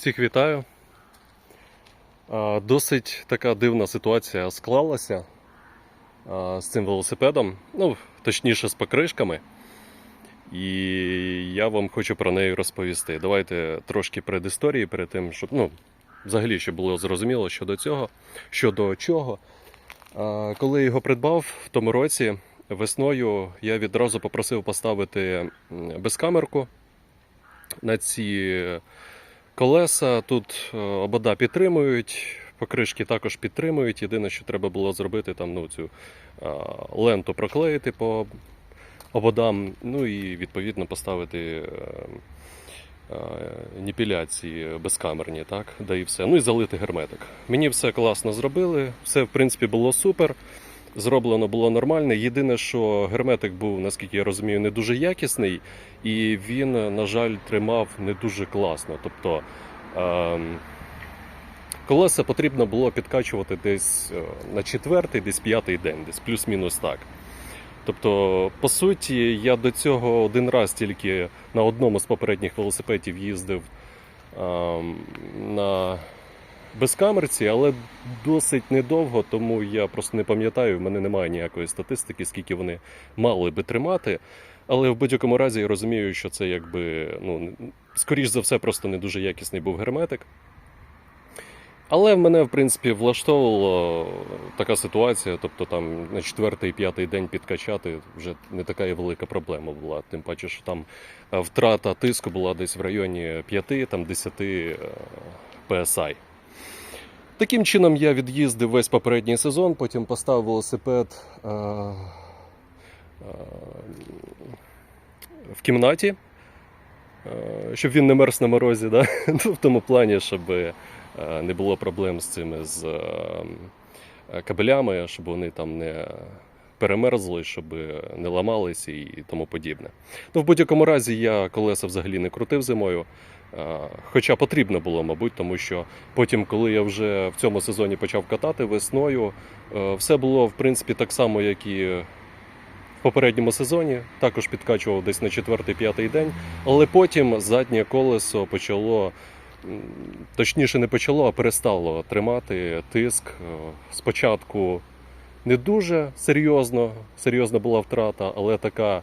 Всіх вітаю. Досить така дивна ситуація склалася з цим велосипедом, ну, точніше, з покришками. І я вам хочу про неї розповісти. Давайте трошки предісторії перед тим, щоб ну, взагалі щоб було зрозуміло щодо цього, щодо чого. Коли його придбав в тому році, весною я відразу попросив поставити безкамерку на ці колеса. Тут е, обода підтримують, покришки також підтримують. Єдине, що треба було зробити, там ну, цю ленту проклеїти по ободам, ну і відповідно поставити е, е, ніпіляції безкамерні, так, да і все. Ну і залити герметик. Мені все класно зробили, все в принципі було супер. Зроблено було нормально. Єдине, що герметик був, наскільки я розумію, не дуже якісний, і він, на жаль, тримав не дуже класно. Тобто ем, колеса потрібно було підкачувати десь е, на четвертий, десь п'ятий день, десь плюс-мінус так. Тобто, по суті, я до цього один раз тільки на одному з попередніх велосипедів їздив ем, на безкамерці, але досить недовго, тому я просто не пам'ятаю, в мене немає ніякої статистики, скільки вони мали би тримати. Але в будь-якому разі я розумію, що це якби, ну, скоріш за все, просто не дуже якісний був герметик. Але мене, в принципі, влаштовувала така ситуація, тобто там на четвертий, п'ятий день підкачати вже не така і велика проблема була. Тим паче, що там е, втрата тиску була десь в районі 5 там 10 е, PSI. Таким чином я від'їздив весь попередній сезон, потім поставив велосипед е, е, в кімнаті, е, щоб він не мерз на морозі. Да? Ну, в тому плані, щоб е, не було проблем з цими з е, е, кабелями, щоб вони там не перемерзли, щоб не ламалися і тому подібне. Ну, в будь-якому разі я колеса взагалі не крутив зимою. Е, Хоча потрібно було, мабуть, тому що потім, коли я вже в цьому сезоні почав катати весною, е, все було в принципі так само, як і в попередньому сезоні. Також підкачував десь на четвертий-п'ятий день, але потім заднє колесо почало. Точніше, не почало, а перестало тримати тиск. Е, Спочатку не дуже серйозно, серйозна була втрата, але така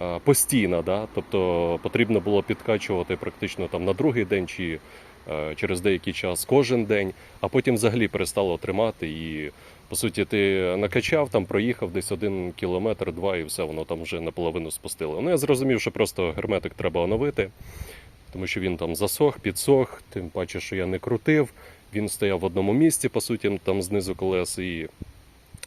е, постійна. Да? Тобто потрібно було підкачувати практично там на другий день чи е, через деякий час кожен день, а потім взагалі перестало тримати. І по суті, ти накачав, там проїхав десь один кілометр, два, і все, воно там вже наполовину спустило. Ну я зрозумів, що просто герметик треба оновити, тому що він там засох, підсох, тим паче, що я не крутив. Він стояв в одному місці, по суті, там знизу колес. І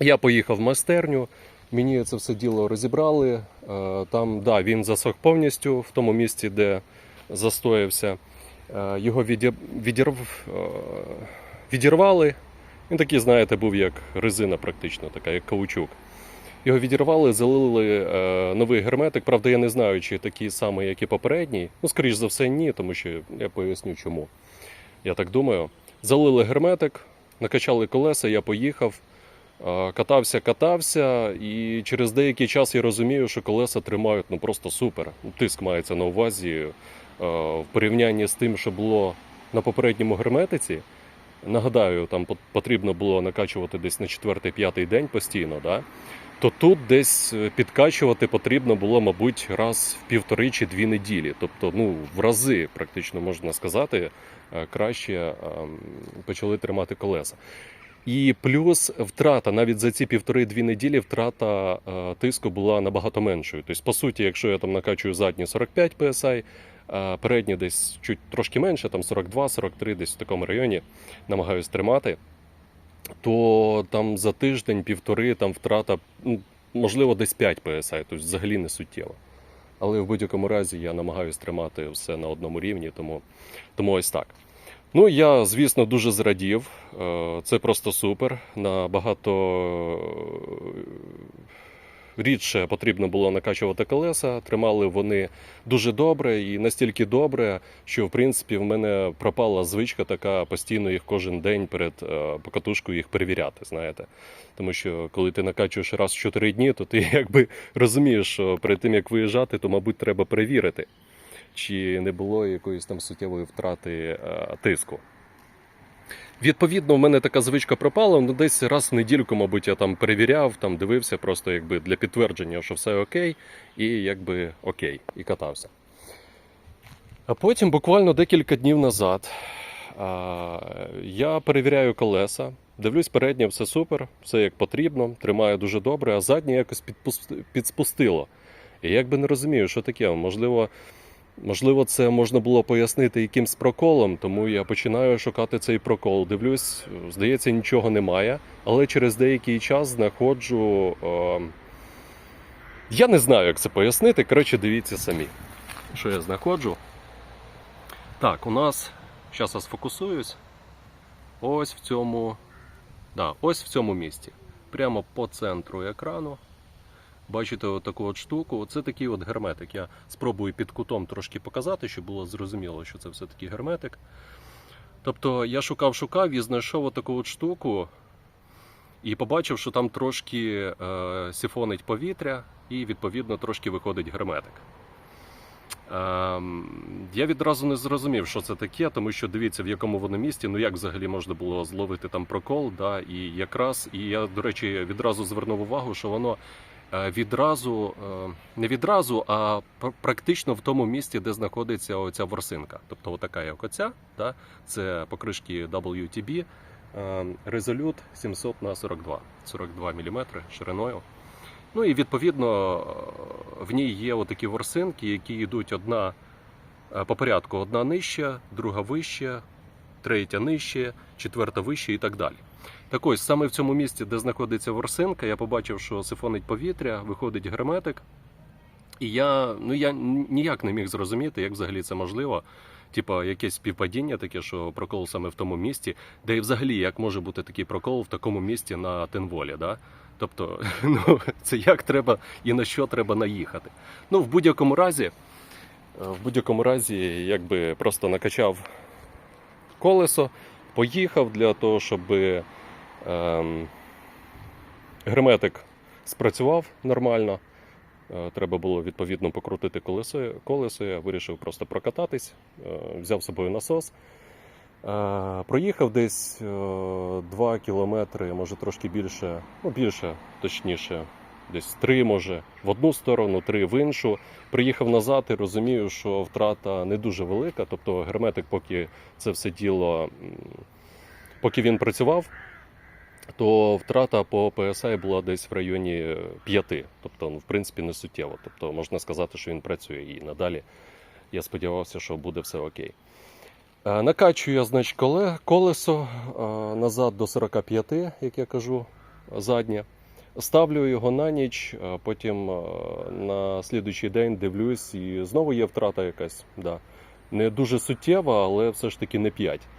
я поїхав в майстерню. Мені це все діло розібрали. Е, Там, да, він засох повністю в тому місці, де застоявся. Е, Його відірв... е, відірвали. Він такий, знаєте, був як резина, практично, така, як каучук. Його відірвали, залили новий герметик. Правда, я не знаю, чи такий самий, як і попередній. Ну, скоріш за все, ні, тому що я поясню чому. Я так думаю. Залили герметик, накачали колеса, я поїхав. Катався, катався, і через деякий час я розумію, що колеса тримають ну просто супер. Тиск мається на увазі е, в порівнянні з тим, що було на попередньому герметиці. Нагадаю, там потрібно було накачувати десь на четвертий-п'ятий день постійно, да? то тут десь е, підкачувати потрібно було, мабуть, раз в півтори чи дві неділі. Тобто, ну, в рази, практично можна сказати, е, краще ем, почали тримати колеса. І плюс втрата навіть за ці півтори-дві неділі втрата е, тиску була набагато меншою. Тобто, по суті, якщо я там накачую задні 45 PSI, а передні десь чуть трошки менше, там 42-43, десь в такому районі намагаюсь тримати, то там за тиждень, півтори там втрата, ну, можливо, десь 5 PSI, тобто взагалі не суттєво. Але в будь-якому разі я намагаюся тримати все на одному рівні, тому, тому ось так. Ну, я, звісно, дуже зрадів. Е, Це просто супер. Набагато е, рідше потрібно було накачувати колеса. Тримали вони дуже добре і настільки добре, що в принципі в мене пропала звичка така постійно їх кожен день перед е, покатушкою їх перевіряти. Знаєте, тому що коли ти накачуєш раз в 4 дні, то ти якби розумієш, що перед тим як виїжджати, то мабуть треба перевірити чи не було якоїсь там суттєвої втрати е, тиску. Відповідно, в мене така звичка пропала. Ну, десь раз в недільку, мабуть, я там перевіряв, там дивився, просто якби для підтвердження, що все окей, і якби окей, і катався. А потім, буквально декілька днів назад, я перевіряю колеса, дивлюсь, переднє все супер, все як потрібно, тримає дуже добре, а заднє якось підпус- підспустило. І якби не розумію, що таке. Можливо, можливо, це можна було пояснити якимсь проколом, тому я починаю шукати цей прокол. Дивлюсь, здається, нічого немає, але через деякий час знаходжу. Е, я не знаю, як це пояснити. Коротше, дивіться самі, що я знаходжу. Так, у нас. Зараз я сфокусуюсь. Ось в цьому. Да, ось в цьому місці. Прямо по центру екрану. Бачите отаку от штуку. Це такий от герметик. Я спробую під кутом трошки показати, щоб було зрозуміло, що це все-таки герметик. Тобто я шукав, шукав і знайшов отаку от штуку. І побачив, що там трошки е, сіфонить повітря, і відповідно трошки виходить герметик. Ем, я відразу не зрозумів, що це таке, тому що дивіться, в якому воно місті, ну як взагалі можна було зловити там прокол, да, і якраз, і я, до речі, відразу звернув увагу, що воно е, відразу, е, не відразу, а практично в тому місці, де знаходиться оця ворсинка. Тобто отака як оця, да, це покришки WTB, е, Resolute 700 на 42, 42 мм шириною. Ну і відповідно е, в ній є отакі ворсинки, які йдуть одна е, по порядку: одна нижча, друга вища, третя нижче, четверта вища і так далі. Так ось саме в цьому місці, де знаходиться ворсинка, я побачив, що сифонить повітря, виходить герметик. І я, ну, я ніяк не міг зрозуміти, як взагалі це можливо. Типа якесь співпадіння таке, що прокол саме в тому місці, де і взагалі як може бути такий прокол в такому місці на тенволі. Да? Тобто, ну, це як треба і на що треба наїхати. Ну, в будь-якому разі, е, в будь-якому разі, якби просто накачав колесо, поїхав для того, щоб герметик спрацював нормально. Е, Треба було відповідно покрутити колесо. колесо. Я вирішив просто прокататись, е, взяв з собою насос. Е, Проїхав десь 2 кілометри, може трошки більше, ну більше, точніше, десь 3 може в одну сторону, 3 в іншу. Приїхав назад і розумію, що втрата не дуже велика. Тобто герметик, поки це все діло, поки він працював, то втрата по PSI була десь в районі 5. Тобто, ну, в принципі, не суттєво. Тобто можна сказати, що він працює і надалі. Я сподівався, що буде все окей. Е, Накачую я, значить, колесо е, назад до 45, як я кажу, заднє. Ставлю його на ніч, потім е, на слідуючий день дивлюсь, і знову є втрата якась. Да. Не дуже суттєва, але все ж таки не 5, а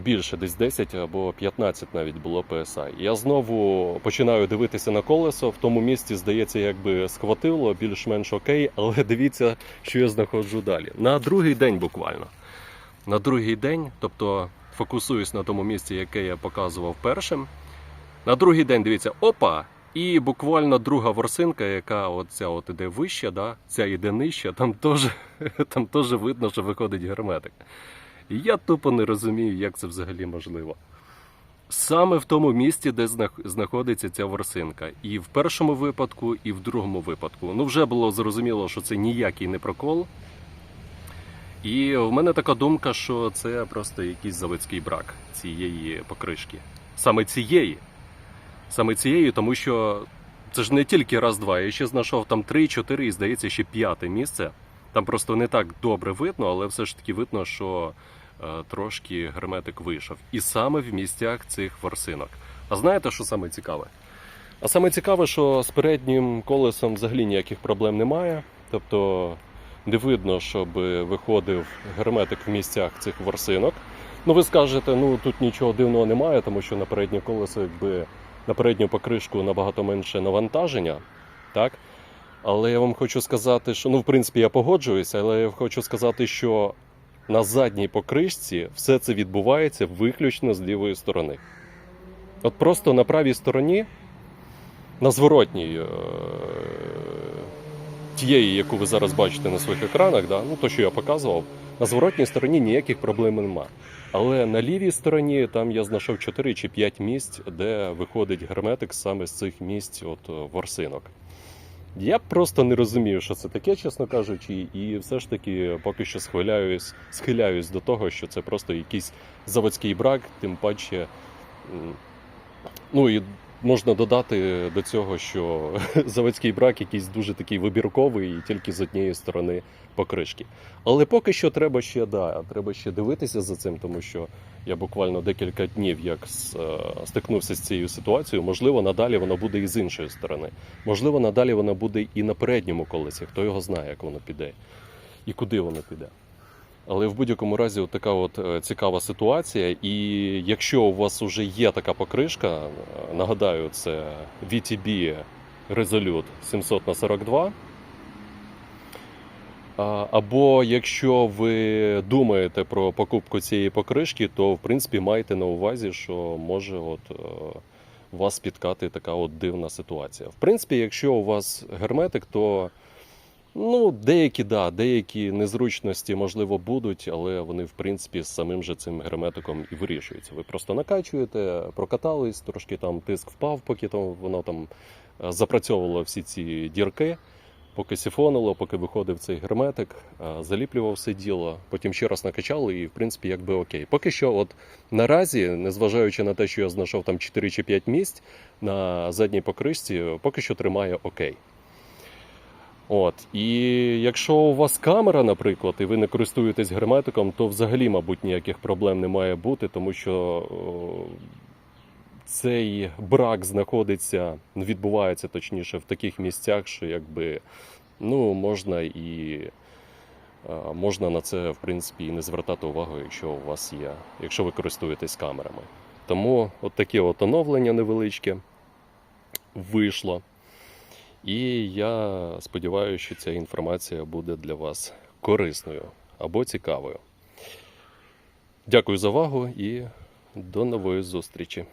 більше, десь 10 або 15 навіть було PSI. Я знову починаю дивитися на колесо. В тому місці, здається, якби схватило, більш-менш окей, але дивіться, що я знаходжу далі. На другий день буквально. На другий день, тобто фокусуюсь на тому місці, яке я показував першим. На другий день дивіться, опа! І буквально друга ворсинка, яка оця от іде вища, да, ця йде нижча, там теж, там видно, що виходить герметик. Я тупо не розумію, як це взагалі можливо. Саме в тому місці, де знаходиться ця ворсинка. І в першому випадку, і в другому випадку. Ну, вже було зрозуміло, що це ніякий не прокол. І в мене така думка, що це просто якийсь заводський брак цієї покришки. Саме цієї. Саме цієї, тому що це ж не тільки раз-два. Я ще знайшов там три, чотири і здається, ще п'яте місце. Там просто не так добре видно, але все ж таки видно, що е, трошки герметик вийшов. І саме в місцях цих ворсинок. А знаєте, що саме цікаве? А саме цікаве, що з переднім колесом взагалі ніяких проблем немає. Тобто не видно, щоб виходив герметик в місцях цих ворсинок. Ну, ви скажете, ну тут нічого дивного немає, тому що на переднє колесо, якби на передню покришку набагато менше навантаження, так? Але я вам хочу сказати, що ну, в принципі, я погоджуюся, але я хочу сказати, що на задній покришці все це відбувається виключно з лівої сторони. От просто на правій стороні, на зворотній, е, тієї, яку ви зараз бачите на своїх екранах, да, ну то, що я показував, на зворотній стороні ніяких проблем нема. Але на лівій стороні там я знайшов 4 чи 5 місць, де виходить герметик саме з цих місць от, е, ворсинок. Я просто не розумію, що це таке, чесно кажучи, і все ж таки поки що схиляюсь, схиляюсь до того, що це просто якийсь заводський брак, тим паче. Ну і можна додати до цього, що заводський брак якийсь дуже такий вибірковий і тільки з однієї сторони покришки. Але поки що треба ще да, треба ще дивитися за цим, тому що я буквально декілька днів як е, стикнувся з цією ситуацією. Можливо, надалі вона буде і з іншої сторони. Можливо, надалі вона буде і на передньому колесі. Хто його знає, як воно піде і куди воно піде. Але в будь-якому разі от така от е, цікава ситуація. І якщо у вас вже є така покришка, е, нагадаю, це VTB Resolute 700 на 42. Або якщо ви думаєте про покупку цієї покришки, то в принципі майте на увазі, що може от е, вас спіткати така от дивна ситуація. В принципі, якщо у вас герметик, то ну, деякі да, деякі незручності можливо будуть, але вони в принципі з самим же цим герметиком і вирішуються. Ви просто накачуєте, прокатались, трошки там тиск впав, поки там воно там е, запрацьовувало всі ці дірки поки сифонило, поки виходив цей герметик, а, заліплював все діло, потім ще раз накачали і, в принципі, якби окей. Поки що, от наразі, незважаючи на те, що я знайшов там 4 чи 5 місць на задній покришці, поки що тримає окей. От, і якщо у вас камера, наприклад, і ви не користуєтесь герметиком, то взагалі, мабуть, ніяких проблем не має бути, тому що цей брак знаходиться, відбувається точніше в таких місцях, що якби ну можна і можна на це в принципі і не звертати увагу, якщо у вас є, якщо ви користуєтесь камерами. Тому от таке от оновлення невеличке вийшло. І я сподіваюся, що ця інформація буде для вас корисною або цікавою. Дякую за увагу і до нової зустрічі.